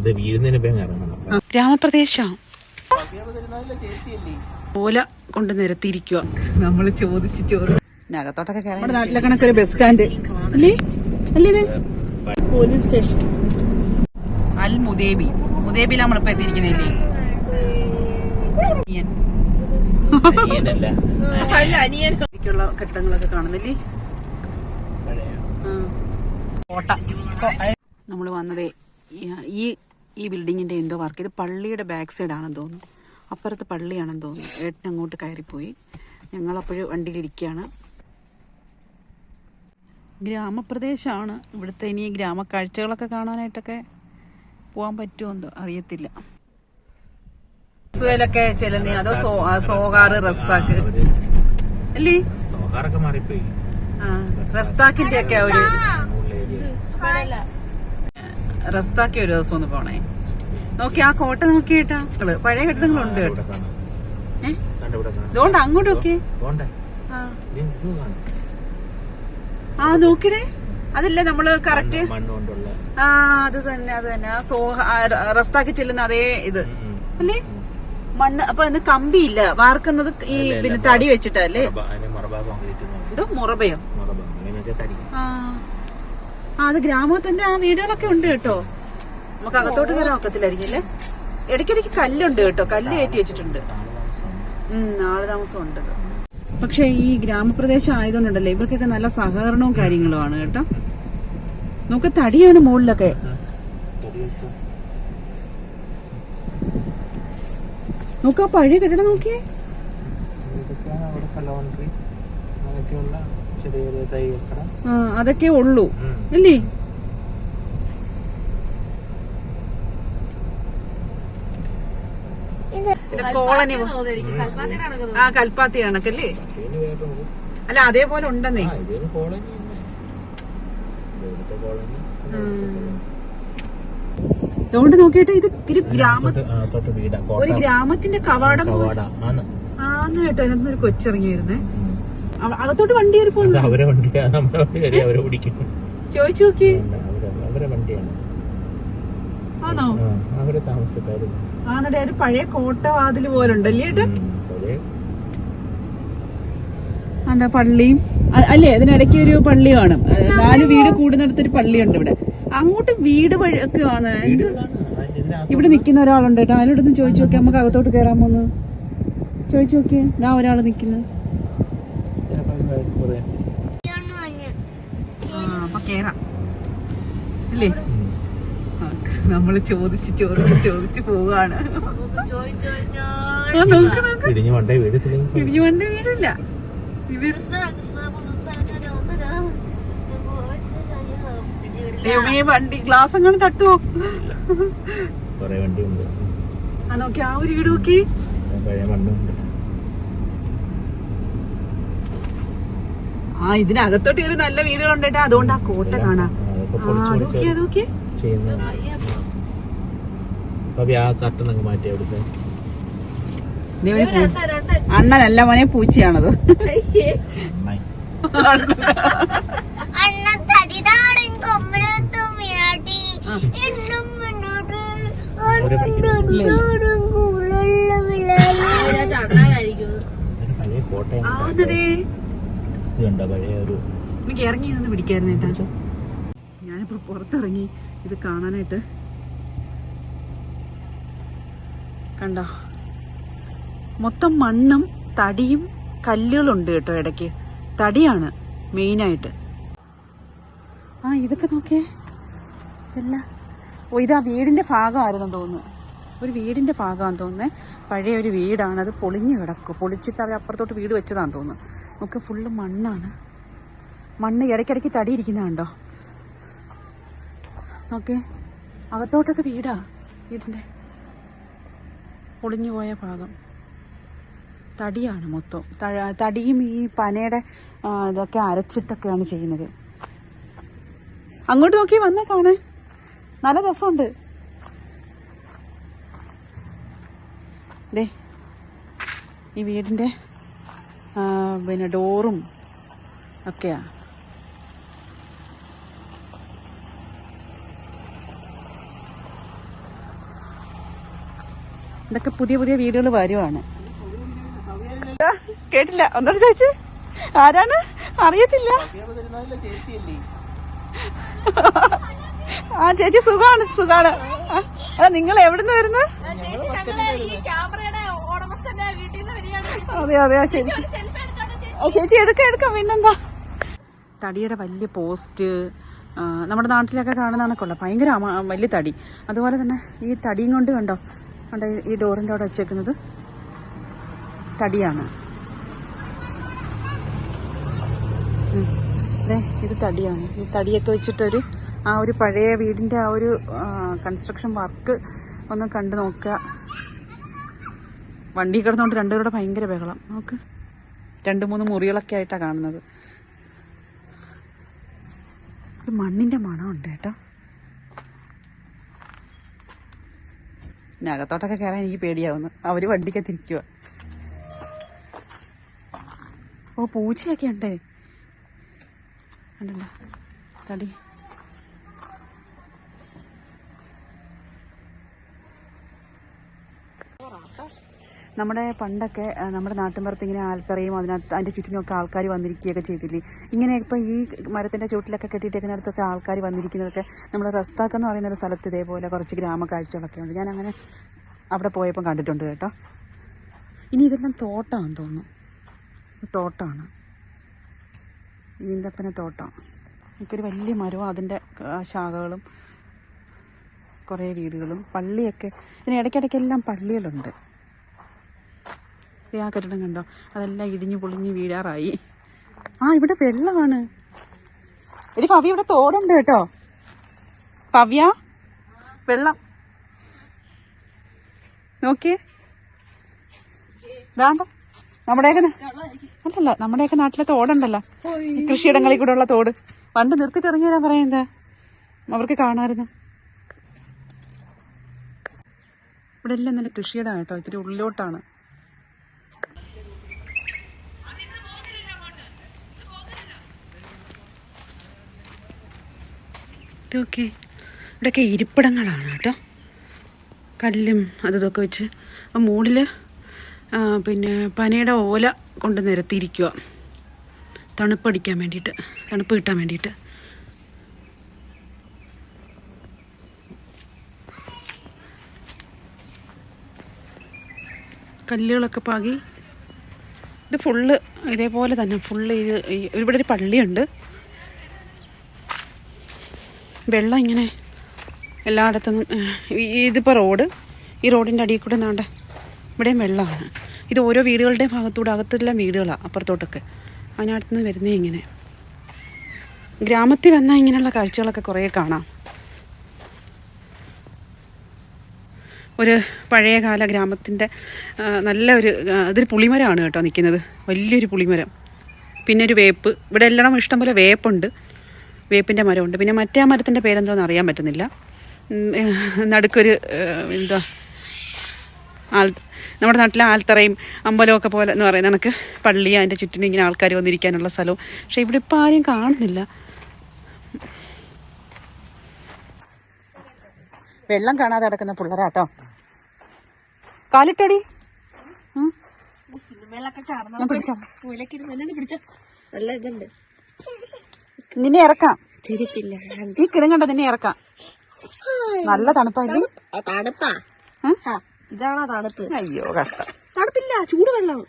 ഇത് വീഴുന്നതിന് ഇറങ്ങണം. ഗ്രാമപ്രദേശം. ഓല കൊണ്ട് നിരത്തിയിരിക്കുക നമ്മൾ ചോദിച്ച് ചോദിച്ച് അകത്തോട്ടൊക്കെ നമ്മുടെ നാട്ടിലെ കണക്കൊരു ബസ് സ്റ്റാൻഡ്. അല്ലേ അല്ലേ പോലീസ് സ്റ്റേഷൻ. അൽ മുദേബി മുദേബിയിൽ നമ്മളിപ്പോ എത്തിയിരിക്കുന്നില്ലേ എനിക്കുള്ള കെട്ടിടങ്ങളൊക്കെ കാണുന്നില്ലേ? നമ്മൾ വന്നതേ ഈ- ഈ ബിൽഡിങ്ങിന്റെ ബിൽഡിങ്ങിന്റെ എന്തോ വർക്ക് ഇത് പള്ളിയുടെ ബാക്ക് സൈഡ് ആണെന്ന് തോന്നുന്നു. അപ്പുറത്ത് പള്ളിയാണെന്ന് തോന്നുന്നു. ഏട്ടൻ അങ്ങോട്ട് കയറിപ്പോയി. ഞങ്ങൾ അപ്പോഴും വണ്ടിയിലിരിക്കുകയാണ് ഗ്രാമപ്രദേശമാണ്. ഇവിടുത്തെ ഇനി ഗ്രാമ കാഴ്ചകളൊക്കെ കാണാനായിട്ടൊക്കെ പോകാൻ പറ്റുമോ എന്തോ അറിയത്തില്ല. ഒക്കെ ചെല്ലുന്നേ? അതോ സോഹാർ റസ്താക്ക്? അല്ലേ? സോഹാറൊക്കെ മാറിപ്പോയി. ആ റസ്താക്കിന്റെ ഒക്കെ ഒരു റസ്താക്കി ഒരു ദിവസം ഒന്ന് പോണേ. നോക്കി ആ കോട്ട നോക്കിയേട്ടാ നിങ്ങൾ പഴയ കെട്ടിടങ്ങളുണ്ട് കേട്ടോ. അങ്ങോട്ട് നോക്കി. ആ. നോക്കിടേ. അതല്ലേ നമ്മൾ കറക്റ്റ് ആ അത് തന്നെ അത് തന്നെ. ആ സോഹ റസ്താക്കി ചെല്ലുന്ന അതേ ഇത്. അല്ലേ? മണ്ണ് അപ്പൊ അതിന് കമ്പിയില്ല. വാർക്കുന്നത് ഈ പിന്നെ തടി വെച്ചിട്ടല്ലേ? ഇത് മുറബയോ? ആ. അത് ഗ്രാമത്തിന്റെ ആ വീടുകളൊക്കെ ഉണ്ട് കേട്ടോ. നമുക്ക് അകത്തോട്ട് കയറാൻ ഒക്കത്തില്ലായിരിക്കും ഇടയ്ക്കിടയ്ക്ക് കല്ലുണ്ട് കേട്ടോ കല്ല് കയറ്റി വെച്ചിട്ടുണ്ട്. നാളെ താമസം ഉണ്ട് പക്ഷെ ഈ ഗ്രാമപ്രദേശം ആയതുകൊണ്ടല്ലേ ഇവർക്കൊക്കെ നല്ല സഹകരണവും കാര്യങ്ങളും ആണ് കേട്ടോ. നമുക്ക് തടിയാണ് മുകളിലൊക്കെ. നോക്കാ പഴയ കെട്ടിടം നോക്കിയേ. അങ്ങനെയൊക്കെയുള്ള ചെറിയ ചെറിയ തൈകട ആ അതൊക്കെ ഉള്ളൂ. അല്ലേ കോളനി ആ കൽപ്പാത്തി കണക്കല്ലേ അല്ല അതേപോലെ ഉണ്ടെന്നേ. അതുകൊണ്ട് നോക്കിയിട്ട് ഇത് ഒരു ഗ്രാമ ഒരു ഗ്രാമത്തിന്റെ കവാടം ആന്ന്. കേട്ടോ അതിനകത്ത് ഒരു കൊച്ചിറങ്ങി വരുന്നേ. അകത്തോട്ട് വണ്ടി കയറി അവരെ നമ്മുടെ വണ്ടി കയറി അവരെ പിടിക്കും ചോദിച്ചു നോക്കി. അവരെ വണ്ടിയാണ്. ആണോ? അവരെ താമസക്കാരും. ഒരു പഴയ കോട്ടവാതിൽ പോലുണ്ടല്ലേ പോലെ ഉണ്ടല്ലേ ആണ്ട പള്ളിയും. അല്ലേ അതിനിടയ്ക്ക് ഒരു പള്ളി കാണും. നാല് വീട് കൂടുന്നിടത്തൊരു പള്ളിയുണ്ട് ഇവിടെ. അങ്ങോട്ട് വീട് വഴിയൊക്കെ ആണ്. എന്ത്? ഇവിടെ നിൽക്കുന്ന ഒരാളുണ്ട് കേട്ടോ. അതിനോടൊന്ന് ചോദിച്ചു നോക്കിയാ നമുക്ക് അകത്തോട്ട് കേറാൻ പോകുന്നു ചോദിച്ചു നോക്കിയേ ഞാൻ ഒരാൾ നിൽക്കുന്നത് ചിലപ്പോൾ കുറേ ആ അപ്പൊ കേറാം. അല്ലേ? നമ്മൾ ചോദിച്ച് ചോദിച്ച് ചോദിച്ച് പോവാണ്. ഇടിഞ്ഞ് വണ്ട വീടില്ല. ദൈവമേ വണ്ടി ഗ്ലാസ് അങ്ങനെ തട്ടുവോ ആ നോക്കി ആ ഒരു വീട് നോക്കി. പഴയ മണ്ണുണ്ട്. ആ ഇതിനകത്തോട്ട് ഒരു നല്ല വീടുകളുണ്ട് കേട്ടോ. അതുകൊണ്ട് ആ കോട്ട കാണാം. അതൊക്കെ ആ പൊളിച്ചു അത് നോക്കി അത് നോക്കി ചെയ്യുന്ന അപ്പൊ ആ കട്ടനൊക്കെ മാറ്റി അവിടുത്തെ. ദേ ഒരു പൂ- അണ്ണനല്ല മോനെ പൂച്ചയാണത്. കോട്ടയം പഴയ ഒരു എനിക്ക് ഇറങ്ങി നിന്ന് പിടിക്കായിരുന്നു കേട്ടോ. ഞാനിപ്പോ പുറത്തിറങ്ങി ഇത് കാണാനായിട്ട്. കണ്ട? മൊത്തം മണ്ണും തടിയും കല്ലുകളുണ്ട് കേട്ടോ ഇടയ്ക്ക്. തടിയാണ് മെയിനായിട്ട്. ആ ഇതൊക്കെ നോക്കിയേ ഇതെല്ലാം. ഓ ഇതാ വീടിന്റെ ഭാഗമായിരുന്നു തോന്നുന്നു. ഒരു വീടിന്റെ ഭാഗമാണെന്ന് തോന്നുന്നേ. പഴയ ഒരു വീടാണ്. അത് പൊളിഞ്ഞു കിടക്കും. പൊളിച്ചിട്ട് അവർ അപ്പുറത്തോട്ട് വീട് വെച്ചതാണെന്ന് തോന്നുന്നു. നമുക്ക് ഫുള്ള് മണ്ണാണ്. മണ്ണ് ഇടയ്ക്കിടയ്ക്ക് തടിയിരിക്കുന്ന കണ്ടോ? നോക്കേ. അകത്തോട്ടൊക്കെ വീടാ വീടിന്റെ പൊളിഞ്ഞു പോയ ഭാഗം. തടിയാണ് മൊത്തം. തടിയും ഈ പനയുടെ ഇതൊക്കെ അരച്ചിട്ടൊക്കെയാണ് ചെയ്യുന്നത്. അങ്ങോട്ട് നോക്കി വന്നേ കാണേ. നല്ല രസമുണ്ട്. ദേ ഈ വീടിന്റെ ആ, പിന്നെ ഡോറും ഒക്കെയാ. ഇതൊക്കെ പുതിയ പുതിയ വീടുകൾ വരുവാണ്. കേട്ടില്ല. ഒന്നോട് ചോദിച്ചു. ആരാണ്? അറിയത്തില്ല. ആ ചേച്ചി സുഖാണ് സുഖാണ് അതെ അതാ നിങ്ങൾ എവിടുന്ന് വരുന്നത്? അതെ അതെ ആ, ശരി. ചേച്ചി? എടുക്ക എടുക്കാം പിന്നെന്താ? തടിയുടെ വലിയ പോസ്റ്റ് നമ്മുടെ നാട്ടിലൊക്കെ കാണുന്നതാണൊക്കെ ഉള്ളത് ഭയങ്കര വലിയ തടി. അതുപോലെ തന്നെ ഈ തടിയും കൊണ്ട് കണ്ടോ? കണ്ടോ ഈ ഡോറിന്റെ അവിടെ വെച്ചേക്കുന്നത്? തടിയാണ്. ഇത് തടിയാണ്. ഈ തടിയൊക്കെ വെച്ചിട്ടൊരു ആ ഒരു പഴയ വീടിന്റെ ആ ഒരു കൺസ്ട്രക്ഷൻ വർക്ക് ഒന്ന് കണ്ടു നോക്കുക. വണ്ടി കിടന്നുകൊണ്ട് രണ്ടുപേരുടെ ഭയങ്കര ബഹളം. നോക്ക്. രണ്ട് മൂന്ന് മുറികളൊക്കെ ആയിട്ടാണ് കാണുന്നത്. മണ്ണിന്റെ മണമുണ്ട് കേട്ടോ. അകത്തോട്ടൊക്കെ കയറാൻ എനിക്ക് പേടിയാവുന്നു. അവർ വണ്ടിക്കത്തിരിക്കുക ഓ പൂച്ചയൊക്കെ ഉണ്ട്. കണ്ടല്ലോ തടി. നമ്മുടെ പണ്ടൊക്കെ നമ്മുടെ നാട്ടിൻപുറത്ത് ഇങ്ങനെ ആൽത്തറയും അതിനകത്ത് അതിന്റെ ചുറ്റിനൊക്കെ ആൾക്കാർ വന്നിരിക്കുകയൊക്കെ ചെയ്തില്ലേ? ഇങ്ങനെ ഇപ്പം ഈ മരത്തിന്റെ ചുവട്ടിലൊക്കെ കെട്ടിയിട്ടേക്കുന്നിടത്തൊക്കെ ആൾക്കാർ വന്നിരിക്കുന്നതൊക്കെ നമ്മുടെ റസ്താക്ക് എന്ന് പറയുന്ന ഒരു സ്ഥലത്ത് ഇതേപോലെ കുറച്ച് ഗ്രാമ കാഴ്ചകളൊക്കെ ഉണ്ട്. ഞാൻ അങ്ങനെ അവിടെ പോയപ്പോൾ കണ്ടിട്ടുണ്ട് കേട്ടോ. ഇനി ഇതെല്ലാം തോട്ടമാണെന്ന് തോന്നുന്നു. തോട്ടമാണ് ഈന്തപ്പന തോട്ടം. എനിക്കൊരു വലിയ മരവും അതിന്റെ ശാഖകളും കുറേ വീടുകളും പള്ളിയൊക്കെ ഇതിന് ഇടയ്ക്കിടയ്ക്കെല്ലാം പള്ളികളുണ്ട്. ആ കെട്ടിടം കണ്ടോ? അതെല്ലാം ഇടിഞ്ഞു പൊളിഞ്ഞ് വീഴാറായി. ആ ഇവിടെ വെള്ളമാണ്. എടി ഭവ്യ ഇവിടെ തോടുണ്ട് കേട്ടോ. ഭവ്യ വെള്ളം. നോക്കിയേ. ഇതാണ്ട നമ്മുടെയൊക്കെ അല്ലല്ല നമ്മുടെയൊക്കെ നാട്ടിലെ തോടുണ്ടല്ലോ. കൃഷിയിടങ്ങളിൽ കൂടെ ഉള്ള തോട്. പണ്ട് നിർത്തിട്ട് ഇറങ്ങി വരാൻ പറയുന്നത് അവർക്ക് കാണാമായിരുന്നു. ഇവിടെ എല്ലാം നല്ല കൃഷിയിടമാണ് കേട്ടോ ഇത്തിരി ഉള്ളിലോട്ടാണ്. ഇതൊക്കെ ഇവിടെയൊക്കെ ഇരിപ്പിടങ്ങളാണ് കേട്ടോ. കല്ലും അതൊക്കെ വെച്ച് ആ മുകളിൽ പിന്നെ പനയുടെ ഓല കൊണ്ട് നിരത്തിയിരിക്കുക തണുപ്പടിക്കാൻ വേണ്ടിയിട്ട് തണുപ്പ് കിട്ടാൻ വേണ്ടിയിട്ട്. കല്ലുകളൊക്കെ പാകി. ഇത് ഫുള്ള് ഇതേപോലെ തന്നെ ഫുള്ള് ഇത് ഇവിടെ ഒരു പള്ളിയുണ്ട്. വെള്ളം ഇങ്ങനെ എല്ലായിടത്തും ഇതിപ്പോൾ റോഡ് ഈ റോഡിന്റെ അടിയിൽ കൂടെ നാണ്ട ഇവിടെയും വെള്ളമാണ്. ഇത് ഓരോ വീടുകളുടെയും ഭാഗത്തൂടെ അകത്തെല്ലാം വീടുകളാണ് അപ്പുറത്തോട്ടൊക്കെ. അതിനടുത്തുനിന്ന് വരുന്നേ ഇങ്ങനെ. ഗ്രാമത്തിൽ വന്നാൽ ഇങ്ങനെയുള്ള കാഴ്ചകളൊക്കെ കുറേ കാണാം. ഒരു പഴയകാല ഗ്രാമത്തിന്റെ നല്ല ഒരു അതൊരു പുളിമരമാണ് കേട്ടോ നിൽക്കുന്നത്. വലിയൊരു പുളിമരം. പിന്നെ ഒരു വേപ്പ്. ഇവിടെ എല്ലാം ഇഷ്ടംപോലെ വേപ്പുണ്ട്. വേപ്പിന്റെ മരമുണ്ട്. പിന്നെ മറ്റേ ആ മരത്തിന്റെ പേരെന്തോന്ന് അറിയാൻ പറ്റുന്നില്ല. നടുക്കൊരു എന്തോ ആൽ നമ്മുടെ നാട്ടിലെ ആൽത്തറയും അമ്പലമൊക്കെ പോലെ എന്ന് പറയുന്ന കണക്ക് പള്ളി അതിന്റെ ചുറ്റിനും ഇങ്ങനെ ആൾക്കാർ വന്നിരിക്കാനുള്ള സ്ഥലവും. പക്ഷേ ഇവിടെ ഇപ്പം ആരെയും കാണുന്നില്ല. വെള്ളം കാണാതെ കിടക്കുന്ന പിള്ളേരാട്ടോ. കാലിട്ടടി. ഉം. ഞാൻ പിടിച്ചോ? നല്ല ഇതുണ്ട്. നിന്നെ ഇറക്കാം. ചെരുപ്പില്ല ഈ കിടങ്ങണ്ട നിന്നെ ഇറക്കാം. നല്ല തണുപ്പല്ലേ തണുപ്പാ? ഇതാണോ തണുപ്പ്? അയ്യോ കഷ്ടം. തണുപ്പില്ല ചൂട് വെള്ളം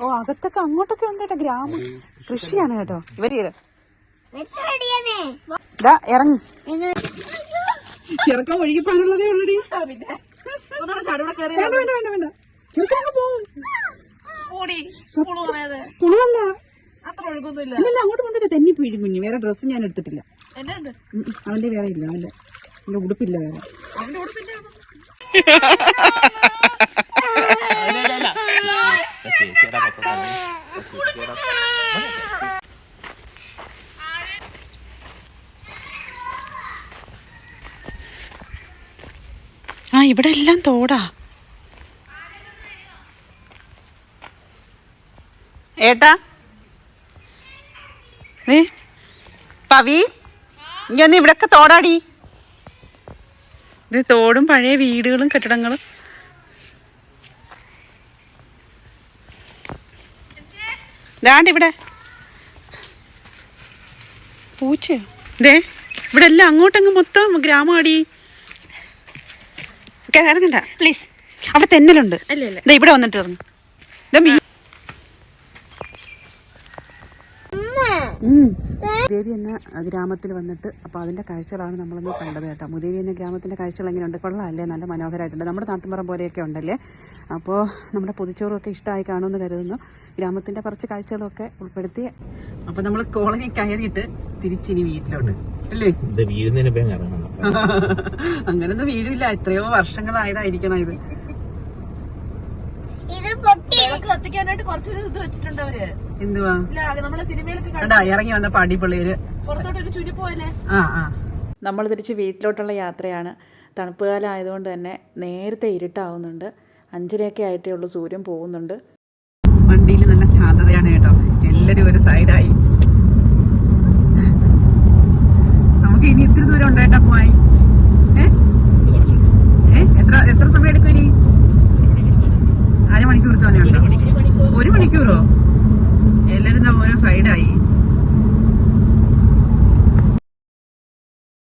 ഓ അകത്തൊക്കെ അങ്ങോട്ടൊക്കെ ഉണ്ട് കേട്ടോ ഗ്രാമം. കൃഷിയാണ് കേട്ടോ. ഇവർ ഇതാ. ഇറങ്ങി. ചെറുക്കം ഒഴുകിപ്പാനുള്ളതേ ഉള്ളടി. വേണ്ട വേണ്ട വേണ്ട വേണ്ട ചെറുക്കം അങ്ങ് പോവും ഒഴുകൊന്നുമില്ല ഇല്ലല്ല അങ്ങോട്ട് കൊണ്ടിട്ട് തെന്നി പിഴി കുഞ്ഞു. വേറെ ഡ്രസ്സ് ഞാൻ എടുത്തിട്ടില്ല. അവന്റെ വേറെ ഇല്ല അവന്റെ. അവന്റെ ഉടുപ്പില്ല വേറെ. ആ ഇവിടെ എല്ലാം തോടാ. ഏട്ടാ? നീ? പവി? ഇനി ഒന്ന് ഇവിടൊക്കെ തോടാടി. ഇത് തോടും പഴയ വീടുകളും കെട്ടിടങ്ങളും. ഇതാണ്ട് ഇവിടെ. പൂച്ച ദേ ഇവിടെ എല്ലാം അങ്ങോട്ടങ്ങ് മൊത്തം ഗ്രാമമാടി. ഇറങ്ങണ്ട. പ്ലീസ് അവിടെ തെന്നലുണ്ട്. ഇവിടെ വന്നിട്ട് ഇറങ്ങും. ദേ മീ എന്ന ഗ്രാമത്തിൽ വന്നിട്ട് അപ്പോൾ അതിന്റെ കാഴ്ചകളാണ് നമ്മളൊന്ന് കണ്ടത് കേട്ടോ. മുദേവി എന്ന ഗ്രാമത്തിന്റെ കാഴ്ചകൾ എങ്ങനെയുണ്ട്? കൊള്ളാമല്ലേ നല്ല മനോഹരമായിട്ടുണ്ട് നമ്മുടെ നാട്ടിൻപുറം പോലെയൊക്കെ ഉണ്ടല്ലേ? അപ്പോൾ നമ്മുടെ പൊതിച്ചോറൊക്കെ ഇഷ്ടമായി കാണുമെന്ന് കരുതുന്നു. ഗ്രാമത്തിന്റെ കുറച്ച് കാഴ്ചകളൊക്കെ ഉൾപ്പെടുത്തി. അപ്പോൾ നമ്മൾ കോളനി കയറിയിട്ട് തിരിച്ചിനി വീട്ടിലോട്ട്. അല്ലേ? ഇറങ്ങണം അങ്ങനൊന്നും വീടില്ല. എത്രയോ വർഷങ്ങളായതായിരിക്കണം ഇത്. വിളക്ക് കത്തിക്കാനായിട്ട് കുറച്ചൊരു ഇത് വെച്ചിട്ടുണ്ട് അവർ. എന്തുവാ? നമ്മളെ സിനിമയിലൊക്കെ കണ്ട കണ്ടാ ഇറങ്ങി വന്നപ്പോൾ അടിപൊളിയൊരു പുറത്തോട്ടൊരു ആ ആ. നമ്മൾ തിരിച്ച് വീട്ടിലോട്ടുള്ള യാത്രയാണ്. തണുപ്പ് കാലം ആയതുകൊണ്ട് തന്നെ നേരത്തെ ഇരുട്ടാവുന്നുണ്ട്. അഞ്ചരയൊക്കെ ആയിട്ടേ ഉള്ളൂ സൂര്യൻ പോകുന്നുണ്ട്. വണ്ടിയിൽ നല്ല ശാന്തതയാണ് കേട്ടോ. എല്ലാരും ഒരു സൈഡായി. നമുക്ക് ഇനി ഇത്തിരി ദൂരം ഉണ്ടായിട്ടാ പോയി ഏ? എത്ര എത്ര സമയം എടുക്കും ഇനി? അരമണിക്കൂർ തോനെ ഉണ്ടോ ഒരു മണിക്കൂറോ? എല്ലാരും ഓരോ സൈഡായി